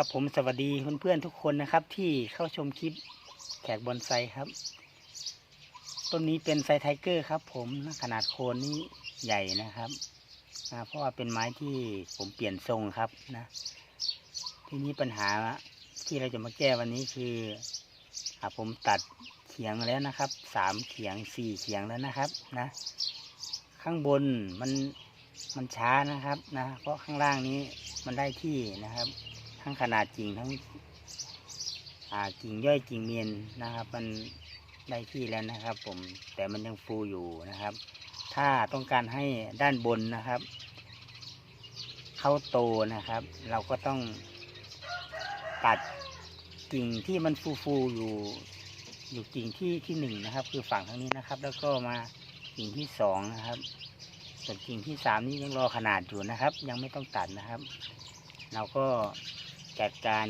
ครับผมสวัสดีเพื่อนๆทุกคนนะครับ ที่เข้าชมคลิปแขกบอนไซครับ ต้นนี้เป็นไซไทเกอร์ครับ ผมขนาดโคนนี้ใหญ่นะครับนะเพราะว่าเป็นไม้ที่ผมเปลี่ยนทรงครับนะ ทีนี้ปัญหาที่เราจะมาแก้วันนี้คืออผมตัดเขียงแล้วนะครับสามเขียงสี่เขียงแล้วนะครับนะ ข้างบนมันมันช้านะครับนะ เพราะข้างล่างนี้มันได้ที่นะครับ ทั้งขนาดกิ่งทั้งกิ่งย่อยกิ่งเมียนนะครับ มันได้ที่แล้วนะครับ ผมแต่มันยังฟูอยู่นะครับ ถ้าต้องการให้ด้านบนนะครับ เข้าโตนะครับ เราก็ต้องตัดกิ่งที่มันฟูๆอยู่ อยู่กิ่งที่ที่หนึ่งนะครับ คือฝั่งทางนี้นะครับ แล้วก็มากิ่งที่สองนะครับส่วนกิ่งที่สามนี้ยังรอขนาดอยู่นะครับ ยังไม่ต้องตัดนะครับ เราก็ จัดการ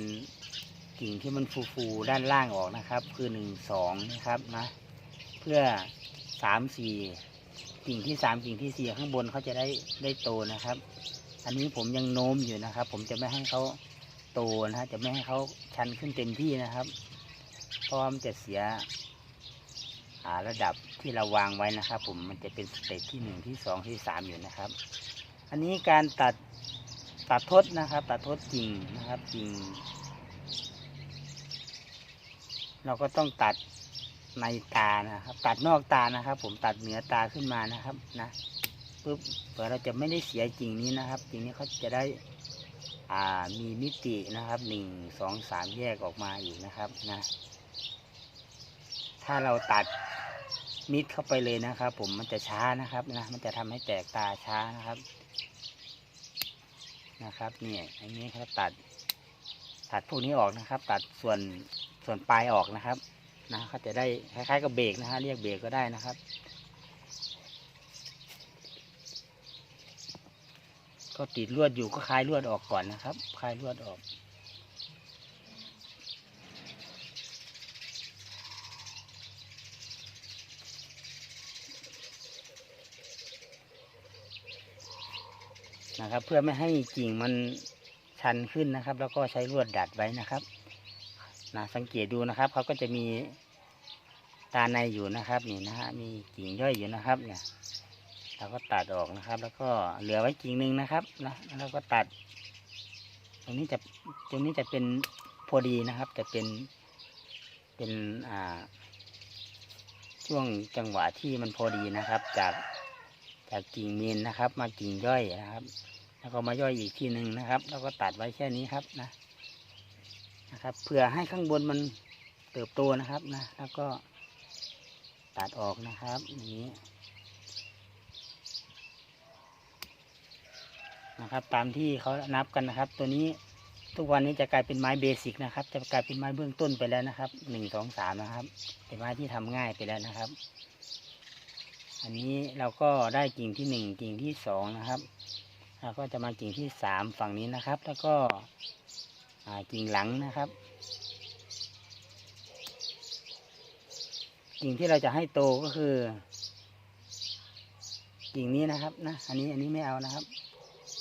กิ่งที่มันฟูๆด้านล่างออกนะครับ คือหนึ่งสองนะครับนะเพื่อสามสี่กิ่งที่สามกิ่งที่สี่ข้างบนเขาจะได้ได้โตนะครับ อันนี้ผมยังโน้มอยู่นะครับ ผมจะไม่ให้เขาโตนะฮะจะไม่ให้เขาชันขึ้นเต็มที่นะครับเพราะมันจะเสียระดับที่เราวางไว้นะครับ ผมมันจะเป็นสเตจที่หนึ่งที่สองที่สามอยู่นะครับ อันนี้การตัด ตัดทดนะครับ ตัดทดกิ่งนะครับกิ่ง เราก็ต้องตัดในตานะครับ ตัดนอกตานะครับ ผมตัดเหนือตาขึ้นมานะครับนะปุ๊บเผื่อเราจะไม่ได้เสียกิ่งนี้นะครับกิ่งนี้เขาจะได้อ่ามีมิตินะครับหนึ่งสองสามแยกออกมาอีกนะครับนะถ้าเราตัดมิดเข้าไปเลยนะครับ ผมมันจะช้านะครับนะมันจะทำให้แตกตาช้านะครับ นะครับเนี่ยอันนี้ครับตัด ตัดพวกนี้ออกนะครับ ตัดส่วนส่วนปลายออกนะครับนะเขาจะได้คล้ายๆกับเบรกนะฮะเรียกเบรกก็ได้นะครับ ก็ติดลวดอยู่ก็คลายลวดออกก่อนนะครับ คลายลวดออก นะครับ เพื่อไม่ให้กิ่งมันชันขึ้นนะครับ แล้วก็ใช้ลวดดัดไว้นะครับนะสังเกตดูนะครับเขาก็จะมีตาในอยู่นะครับนี่นะฮะมีกิ่งย่อยอยู่นะครับ เนี่ยเราก็ตัดออกนะครับ แล้วก็เหลือไว้กิ่งหนึ่งนะครับนะแล้วก็ตัด ตรงนี้จะตรงนี้จะเป็นพอดีนะครับ จะเป็นเป็นอ่าช่วงจังหวะที่มันพอดีนะครับ จาก จากกิ่งเมนนะครับ มากิ่งย่อยนะครับ แล้วก็มาย่อยอีกทีหนึ่งนะครับ แล้วก็ตัดไว้แค่นี้ครับนะนะครับเพื่อให้ข้างบนมันเติบโตนะครับนะ แล้วก็ตัดออกนะครับอย่างนี้นะครับ ตามที่เขานับกันนะครับ ตัวนี้ทุกวันนี้จะกลายเป็นไม้เบสิกนะครับ จะกลายเป็นไม้เบื้องต้นไปแล้วนะครับหนึ่งสองสามนะครับ เป็นไม้ที่ทำง่ายไปแล้วนะครับ อันนี้เราก็ได้กิ่งที่หนึ่งกิ่งที่สองนะครับแล้วก็จะมากิ่งที่สามฝั่งนี้นะครับ แล้วก็กิ่งหลังนะครับ กิ่งที่เราจะให้โตก็คือ กิ่งนี้นะครับนะอันนี้อันนี้ไม่เอานะครับ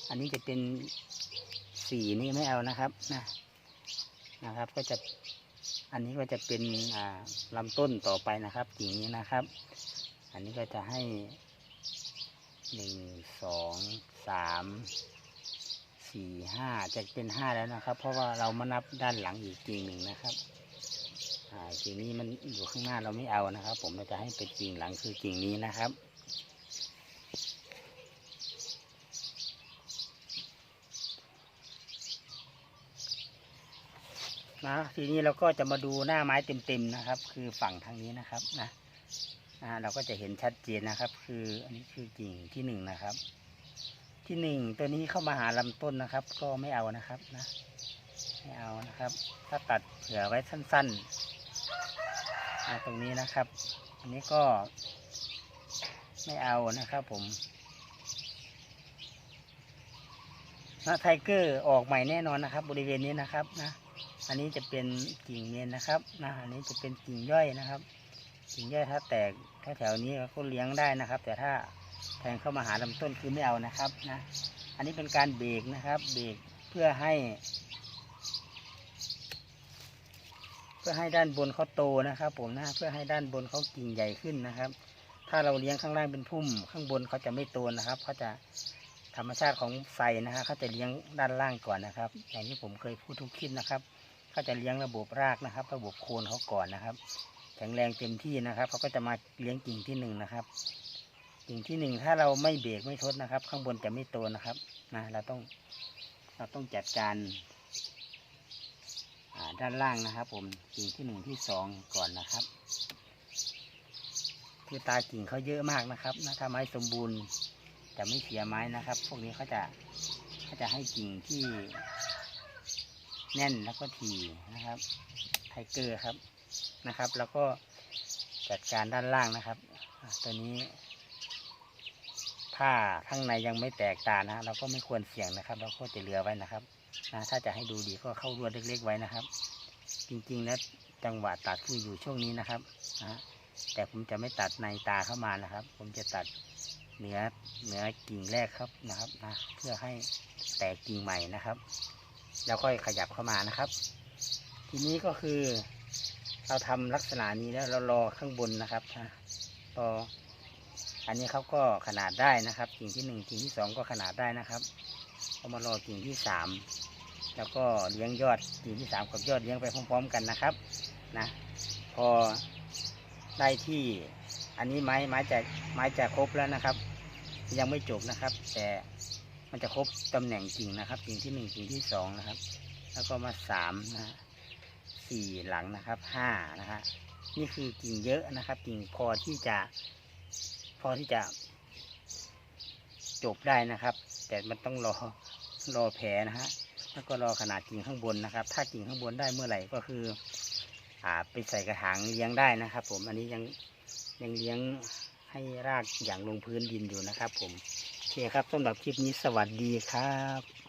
อันนี้จะเป็นสีนี่ไม่เอานะครับนะนะครับ ก็จะอันนี้ก็จะเป็นอ่าลำต้นต่อไปนะครับ กิ่งนี้นะครับ อันนี้ก็จะให้หนึ่งสองสามสี่ห้าจะเป็นห้าแล้วนะครับ เพราะว่าเรามานับด้านหลังอีกกิ่งหนึ่งนะครับอ่ากิ่งนี้มันอยู่ข้างหน้าเราไม่เอานะครับ ผมเราจะให้เป็นกิ่งหลังคือกิ่งนี้นะครับนะทีนี้เราก็จะมาดูหน้าไม้เต็มๆนะครับ คือฝั่งทางนี้นะครับนะ นะเราก็จะเห็นชัดเจนนะครับ คืออันนี้คือกิ่งที่หนึ่งนะครับ ที่หนึ่งตัวนี้เข้ามาหาลำต้นนะครับ ก็ไม่เอานะครับนะไม่เอานะครับ ถ้าตัดเผื่อไว้สั้นๆตรงนี้นะครับ อันนี้ก็ไม่เอานะครับ ผมนะไทเกอร์ออกใหม่แน่นอนนะครับ บริเวณนี้นะครับนะ อันนี้จะเป็นกิ่งเมนนะครับนะอันนี้จะเป็นกิ่งย่อยนะครับ กิ่งแย่ถ้าแตกแถวๆนี้ก็เลี้ยงได้นะครับ แต่ถ้าแทงเข้ามาหาลำต้นคือไม่เอานะครับนะอันนี้เป็นการเบรกนะครับเบรกเพื่อให้ เพื่อให้ด้านบนเขาโตนะครับ ผมนะเพื่อให้ด้านบนเขากิ่งใหญ่ขึ้นนะครับ ถ้าเราเลี้ยงข้างล่างเป็นพุ่ม ข้างบนเขาจะไม่โตนะครับเขาจะธรรมชาติของไฟนะฮะเขาจะเลี้ยงด้านล่างก่อนนะครับ อย่างที่ผมเคยพูดทุกคลิปนะครับเขาจะเลี้ยงระบบรากนะครับ ระบบโคนเขาก่อนนะครับ แข็งแรงเต็มที่นะครับเขาก็จะมาเลี้ยงกิ่งที่หนึ่งนะครับ กิ่งที่หนึ่งถ้าเราไม่เบรกไม่ทดนะครับ ข้างบนจะไม่โตนะครับนะเราต้องเราต้องจัดการด้านล่างนะครับ ผมกิ่งที่หนึ่งที่สองก่อนนะครับ คือตากิ่งเขาเยอะมากนะครับนะถ้าไม้สมบูรณ์จะไม่เสียไม้นะครับ พวกนี้เขาจะเขาจะให้กิ่งที่แน่นแล้วก็ถี่นะครับไทเกอร์ครับ นะครับ แล้วก็จัดการด้านล่างนะครับ ตัวนี้ผ้าข้างในยังไม่แตกตานะเราก็ไม่ควรเสี่ยงนะครับเราก็จะเหลือไว้นะครับนะถ้าจะให้ดูดีก็เข้ารวดเล็กๆไว้นะครับ จริงๆแล้วจังหวะตัดคืออยู่ช่วงนี้นะครับนะแต่ผมจะไม่ตัดในตาเข้ามานะครับ ผมจะตัดเหนือเหนือกิ่งแรกครับนะครับนะเพื่อให้แตกกิ่งใหม่นะครับ แล้วค่อยขยับเข้ามานะครับ ทีนี้ก็คือ เราทำลักษณะนี้แล้วเรารอข้างบนนะครับรออันนี้เขาก็ขนาดได้นะครับกิ่งที่หนึ่งกิ่งที่สองก็ขนาดได้นะครับก็มารอกิ่งที่สามแล้วก็เลี้ยงยอดกิ่งที่สามกับยอดเลี้ยงไปพร้อม ๆ กันนะครับนะพอได้ที่อันนี้ไม้ไม้จะไม้จะครบแล้วนะครับ ยังไม่จบนะครับ แต่มันจะครบตำแหน่งกิ่งนะครับ กิ่งที่หนึ่งกิ่งที่สองนะครับ แล้วก็มาสามนะฮะ สี่หลังนะครับห้านะฮะนี่คือกิ่งเยอะนะครับกิ่งพอที่จะพอที่จะ จบได้นะครับ แต่มันต้องรอรอแผลนะฮะแล้วก็รอขนาดกิ่งข้างบนนะครับ ถ้ากิ่งข้างบนได้เมื่อไหร่ก็คือ อ่าไปใส่กระถางเลี้ยงได้นะครับ ผมอันนี้ยังยังเลี้ยงให้รากอย่างลงพื้นดินอยู่นะครับ ผมโอเคครับสำหรับคลิปนี้สวัสดีครับ